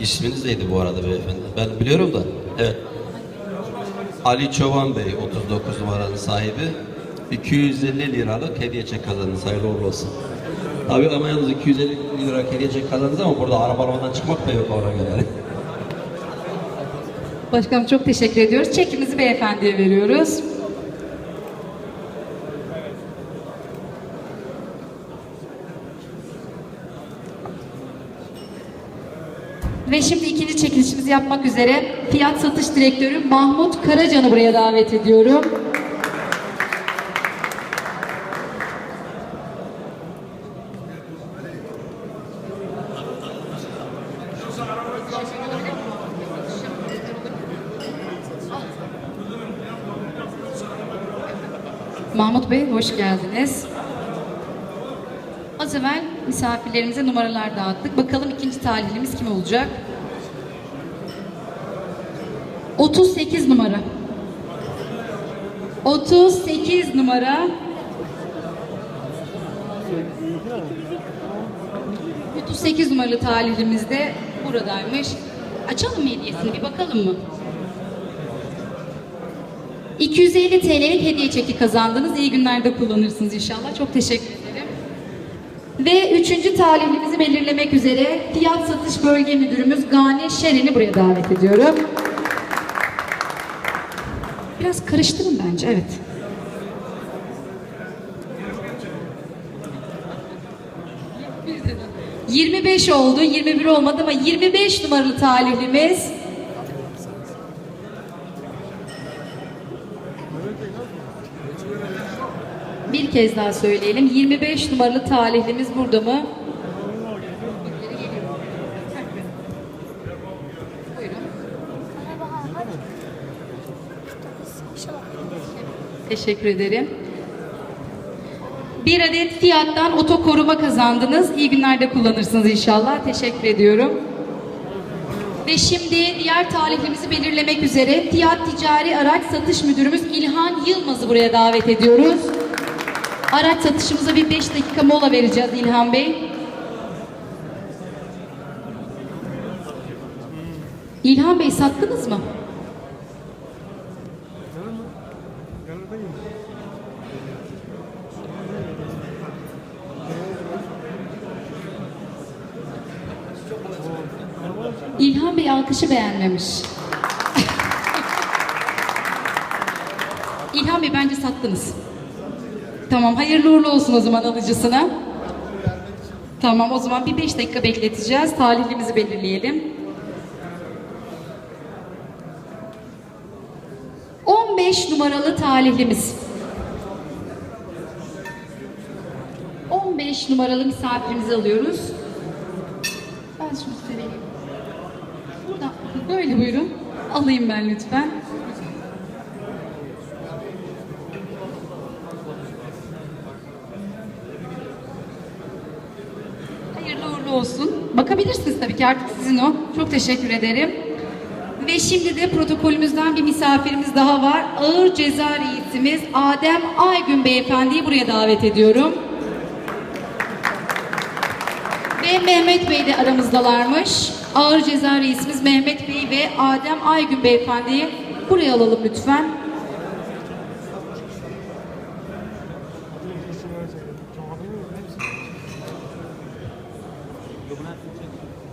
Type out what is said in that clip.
İsminiz neydi bu arada beyefendi? Ben biliyorum da. Evet. Ali Çoban Bey 39 numaranın sahibi. 250 liralık hediye çek kazandınız. Hayırlı uğurlu olsun. Tabii ama yalnız 250 lira hediye çek kazandınız ama burada arabalamadan çıkmak da yok ona göre. Başkanım çok teşekkür ediyoruz. Çekimizi beyefendiye veriyoruz. Ve şimdi ikinci çekilişimizi yapmak üzere fiyat satış direktörü Mahmut Karacan'ı buraya davet ediyorum. Mahmut Bey hoş geldiniz. Az evvel misafirlerimize numaralar dağıttık. Bakalım ikinci talihlimiz kim olacak? 38 numara. 38 numara. 38 numaralı talihlimiz de buradaymış. Açalım mı hediyesini bir bakalım mı? 250 TL'lik hediye çeki kazandınız. İyi günlerde kullanırsınız inşallah. Çok teşekkür. Ve üçüncü talihlimizi belirlemek üzere Fiyat Satış Bölge Müdürümüz Gane Şeren'i buraya davet ediyorum. Biraz karıştırın bence, evet. ...25 oldu, 21 olmadı ama 25 numaralı talihlimiz... Bir kez daha söyleyelim. 25 numaralı talihlimiz burada mı? Teşekkür ederim. Bir adet fiyattan oto koruma kazandınız. İyi günlerde kullanırsınız inşallah. Teşekkür ediyorum. Ve şimdi diğer talihlimizi belirlemek üzere Fiyat Ticari Araç Satış Müdürümüz İlhan Yılmaz'ı buraya davet ediyoruz. Araç satışımıza bir 5 dakika mola vereceğiz İlhan Bey. İlhan Bey sattınız mı? İlhan Bey alkışı beğenmemiş. İlhan Bey bence sattınız. Tamam hayırlı uğurlu olsun o zaman alıcısına. Tamam o zaman bir beş dakika bekleteceğiz. Talihlimizi belirleyelim. 15 numaralı talihlimiz. 15 numaralı misafirimizi alıyoruz. Ben şunu size vereyim. Buradan böyle buyurun. Alayım ben lütfen. Uğurlu olsun. Bakabilirsiniz tabii ki artık sizin o. Çok teşekkür ederim. Ve şimdi de protokolümüzden bir misafirimiz daha var. Ağır ceza reisimiz Adem Aygün Beyefendi'yi buraya davet ediyorum. Ve Mehmet Bey de aramızdalarmış. Ağır ceza reisimiz Mehmet Bey ve Adem Aygün Beyefendi'yi buraya alalım lütfen. 여不분한 테.